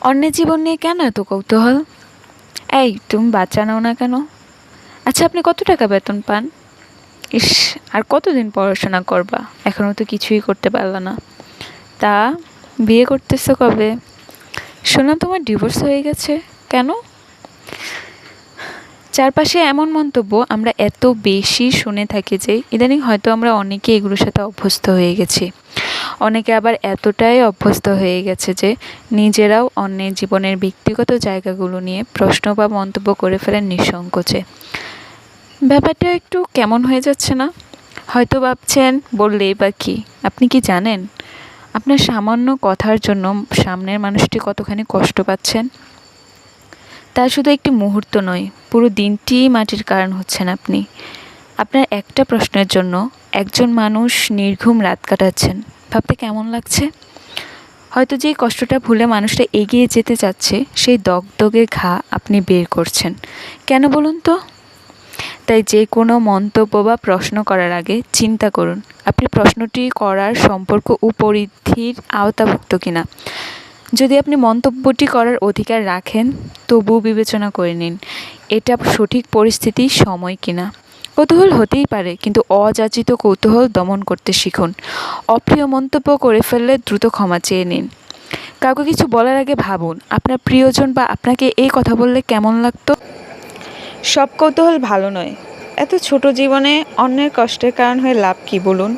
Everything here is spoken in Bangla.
অন্যের জীবন নিয়ে কেন এত কৌতূহল? এই, তুমি বাচ্চা নাও না কেন? আচ্ছা আপনি কত টাকা বেতন পান? ইস, আর কতদিন পড়াশোনা করবা? এখনও তো কিছুই করতে পারলা না। তা, বিয়ে করতেছো কবে? শোনা, তোমার ডিভোর্স হয়ে গেছে। কেন? চারপাশে এমন মন্তব্য আমরা এত বেশি শুনে থাকি যে, ইদানিং হয়তো আমরা অনেকে এগুলোর সাথে অভ্যস্ত হয়ে গেছি। অনেকে আবার এতটাই অভ্যস্ত হয়ে গেছে যে নিজেরাও অন্যের জীবনের ব্যক্তিগত জায়গাগুলো নিয়ে প্রশ্ন বা মন্তব্য করে ফেলেন নিঃসংকোচে। ব্যাপারটা একটু কেমন হয়ে যাচ্ছে না? হয়তো ভাবছেন বললেই বা কি? আপনি কি জানেন? আপনার সামান্য কথার জন্য সামনের মানুষটি কতখানি কষ্ট পাচ্ছেন? তা শুধু একটি মুহূর্ত নয়, পুরো দিনটি মাটির কারণ হচ্ছেন আপনি। আপনার একটা প্রশ্নের জন্য একজন মানুষ নির্ঘুম রাত কাটাচ্ছেন। ভাবতে কেমন লাগছে? হয়তো যেই কষ্টটা ভুলে মানুষটা এগিয়ে যেতে চাচ্ছে, সেই দগদগে ঘা আপনি বের করছেন। কেন বলুন তো? তাই যে কোনো মন্তব্য বা প্রশ্ন করার আগে চিন্তা করুন, আপনি প্রশ্নটি করার সম্পর্ক ও পরিধির আওতাভুক্ত কিনা। যদি আপনি মন্তব্যটি করার অধিকার রাখেন, তবুও বিবেচনা করে নিন, এটা সঠিক পরিস্থিতি, সময় কিনা। কৌতূহল হতেই পারে, কিন্তু অযাচিত কৌতূহল দমন করতে শিখুন। অপ্রিয় মন্তব্য করে ফেললে দ্রুত ক্ষমা চেয়ে নিন। কাউকে কিছু বলার আগে ভাবুন, আপনার প্রিয়জন বা আপনাকে এই কথা বললে কেমন লাগতো? সব কৌতূহল ভালো নয়। এত ছোট জীবনে অন্যের কষ্টের কারণ হয়ে লাভ কি বলুন?